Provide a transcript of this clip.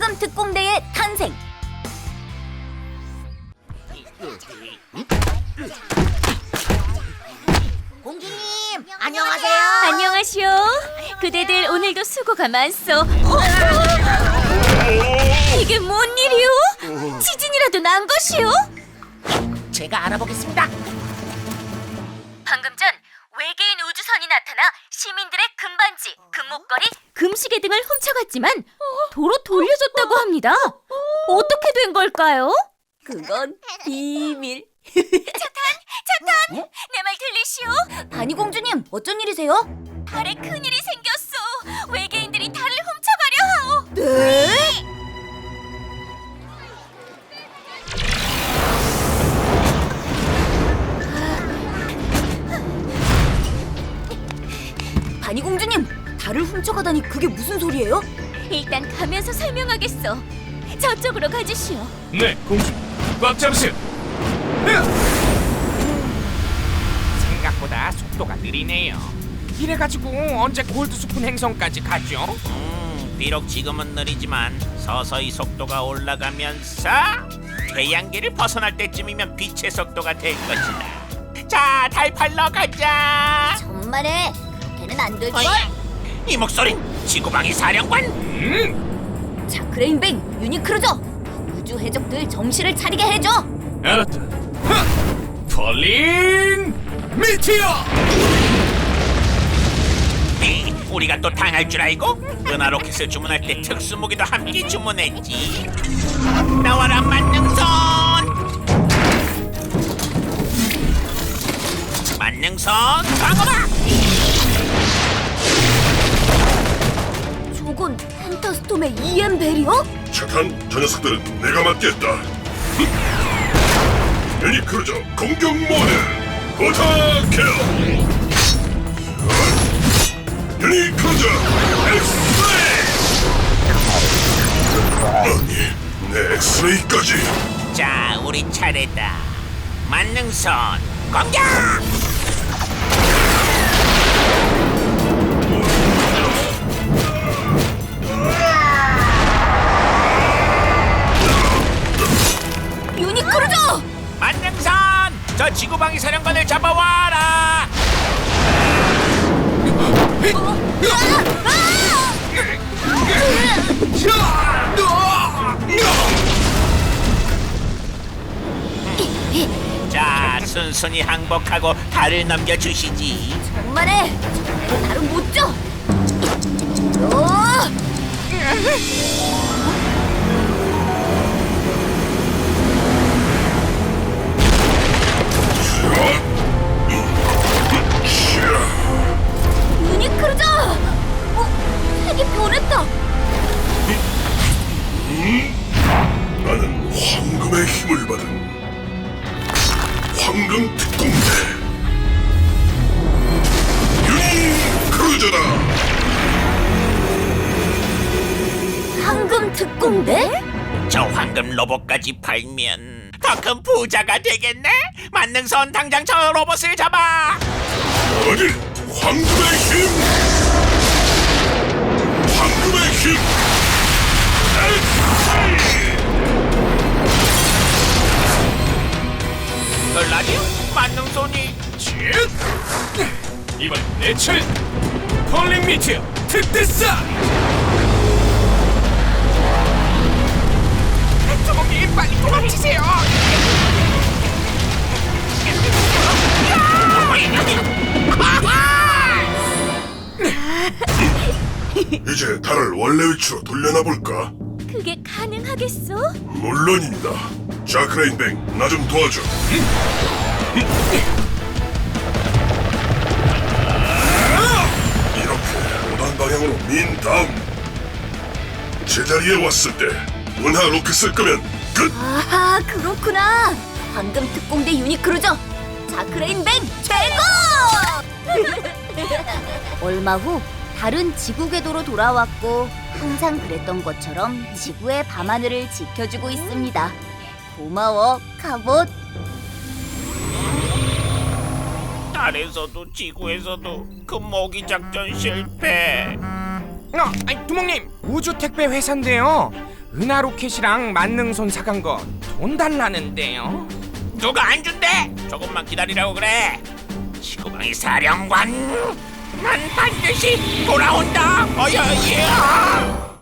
황금 특공대의 탄생. 공주님 안녕하세요. 안녕하시오. 그대들 오늘도 수고가 많소. 어? 이게 뭔 일이오? 지진이라도 난 것이오? 제가 알아보겠습니다. 방금 전 외계인 우주선이 나타나 시민들의 금반지, 금목걸이, 금시계 등을 훔쳐갔지만 도로 돌려줬다고 합니다. 어떻게 된 걸까요? 그건 비밀. 차탄, 차탄, 내 말 들리시오? 바니 공주님 어쩐 일이세요? 달에 큰 일이 달을 훔쳐가다니 그게 무슨 소리예요? 일단 가면서 설명하겠소. 저쪽으로 가주시오. 네, 공주. 꽉 잡으세요. 생각보다 속도가 느리네요. 이래가지고 언제 골드스푼 행성까지 가죠? 음, 비록 지금은 느리지만 서서히 속도가 올라가면서 태양계를 벗어날 때쯤이면 빛의 속도가 될 것이다. 자, 달 팔러 가자. 정말에 그렇게는 안 될걸? 어이, 이 목소린 지구방위 사령관. 음, 자 크레인뱅 유니크루저 우주 해적들 정신을 차리게 해줘 알았다. 하! 폴링 미티어. 에이, 우리가 또 당할 줄 알고 은하 로켓을 주문할 때 특수 무기도 함께 주문했지. 나와라 만능선. 만능선 방어막. 펜타스톰의 EM 베리어? 착한 저 녀석들은 내가 맡겠다. 유니크루저 공격 모드 부탁해요. 유니크루저 엑스레이. 아니, 내 엑스레이까지. 자, 우리 차례다. 만능선 공격! 저 지구방위 사령관을 잡아와라! 자, 순순히 항복하고 달을 넘겨주시지. 정말 다른 못 줘. 어! 특공대? 저 황금 로봇까지 팔면 더 큰 부자가 되겠네? 만능선 당장 저 로봇을 잡아! 어디 황금의 힘 황금의 힘 놀라지? 만능손이 이번 내 차례. 폴링 미티어 특대사. 빨리 도망치세요. 이제 달을 원래 위치로 돌려놔 볼까 그게 가능하겠소? 물론입니다 자크레인뱅 나 좀 도와줘 이렇게 오단 방향으로 민 다음 제자리에 왔을 때 은하 로켓을 끄면 끝 아하, 그렇구나. 황금 특공대 유니크루저. 자크레인뱅 최고! 얼마 후 달은 지구 궤도로 돌아왔고 항상 그랬던 것처럼 지구의 밤하늘을 지켜주고 있습니다. 고마워, 카봇. 달에서도 지구에서도 그 모기 작전 실패. 어, 아니, 두목님 우주 택배 회사인데요. 은하 로켓이랑 만능손 사간 거 돈 달라는데요. 누가 안 준대? 조금만 기다리라고 그래. 지구방위 사령관, 난 반드시 돌아온다. 어여 예.